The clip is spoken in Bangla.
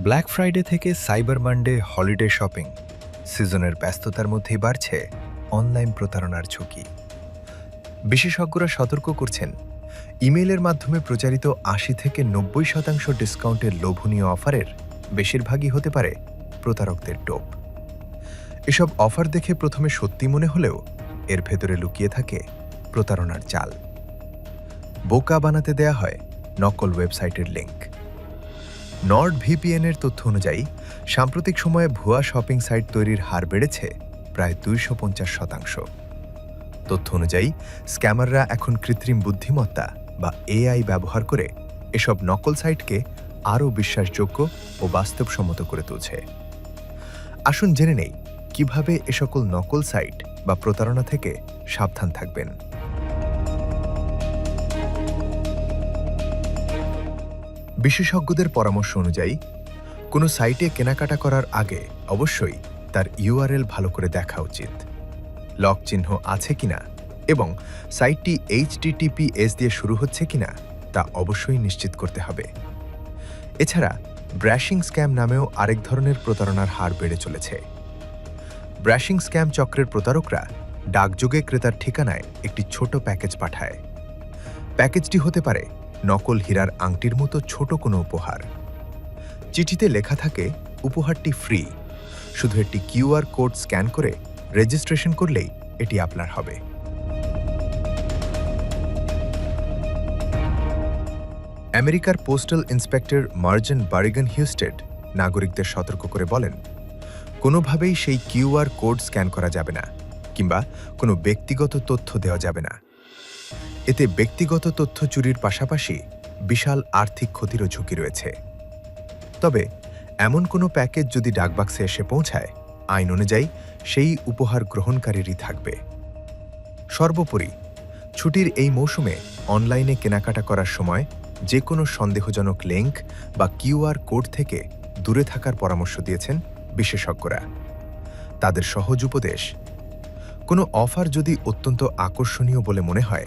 ব্ল্যাক ফ্রাইডে থেকে সাইবার মানডে হলিডে শপিং সিজনের ব্যস্ততার মধ্যেই বাড়ছে অনলাইন প্রতারণার ঝুঁকি। বিশেষজ্ঞরা সতর্ক করছেন, ইমেইলের মাধ্যমে প্রচারিত আশি থেকে নব্বই শতাংশ ডিসকাউন্টের লোভনীয় অফারের বেশিরভাগই হতে পারে প্রতারকদের টোপ। এসব অফার দেখে প্রথমে সত্যি মনে হলেও এর ভেতরে লুকিয়ে থাকে প্রতারণার চাল। বোকা বানাতে দেয়া হয় নকল ওয়েবসাইটের লিঙ্ক নর্ড ভিপিএনের তথ্য অনুযায়ী, সাম্প্রতিক সময়ে ভুয়া শপিং সাইট তৈরির হার বেড়েছে প্রায় দুইশো পঞ্চাশ শতাংশ। তথ্য অনুযায়ী, স্ক্যামাররা এখন কৃত্রিম বুদ্ধিমত্তা বা এআই ব্যবহার করে এসব নকল সাইটকে আরও বিশ্বাসযোগ্য ও বাস্তবসম্মত করে তুলছে। আসুন জেনে নেই, কীভাবে এ সকল নকল সাইট বা প্রতারণা থেকে সাবধান থাকবেন। বিশেষজ্ঞদের পরামর্শ অনুযায়ী, কোনো সাইটে কেনাকাটা করার আগে অবশ্যই তার ইউআরএল ভালো করে দেখা উচিত। লক চিহ্ন আছে কিনা এবং সাইটটি এইচটিটিপিএস দিয়ে শুরু হচ্ছে কিনা তা অবশ্যই নিশ্চিত করতে হবে। এছাড়া, ব্র্যাশিং স্ক্যাম নামেও আরেক ধরনের প্রতারণার হার বেড়ে চলেছে। ব্র্যাশিং স্ক্যাম চক্রের প্রতারকরা ডাকযোগে ক্রেতার ঠিকানায় একটি ছোট প্যাকেজ পাঠায়। প্যাকেজটি হতে পারে নকল হীরার আংটির মতো ছোট কোনো উপহার। চিঠিতে লেখা থাকে, উপহারটি ফ্রি। শুধু একটি কিউআর কোড স্ক্যান করে রেজিস্ট্রেশন করলেই এটি আপনার হবে। আমেরিকার পোস্টাল ইন্সপেক্টর মার্জন বারিগান হিউস্টেড নাগরিকদের সতর্ক করে বলেন, কোনোভাবেই সেই কিউআর কোড স্ক্যান করা যাবে না কিংবা কোনো ব্যক্তিগত তথ্য দেওয়া যাবে না। এতে ব্যক্তিগত তথ্য চুরির পাশাপাশি বিশাল আর্থিক ক্ষতিরও ঝুঁকি রয়েছে। তবে এমন কোনো প্যাকেজ যদি ডাকবাক্সে এসে পৌঁছায়, আইন অনুযায়ী সেই উপহার গ্রহণকারীরই থাকবে। সর্বোপরি, ছুটির এই মৌসুমে অনলাইনে কেনাকাটা করার সময় যে কোনো সন্দেহজনক লিঙ্ক বা কিউআর কোড থেকে দূরে থাকার পরামর্শ দিয়েছেন বিশেষজ্ঞরা। তাদের সহজ উপদেশ, কোনো অফার যদি অত্যন্ত আকর্ষণীয় বলে মনে হয়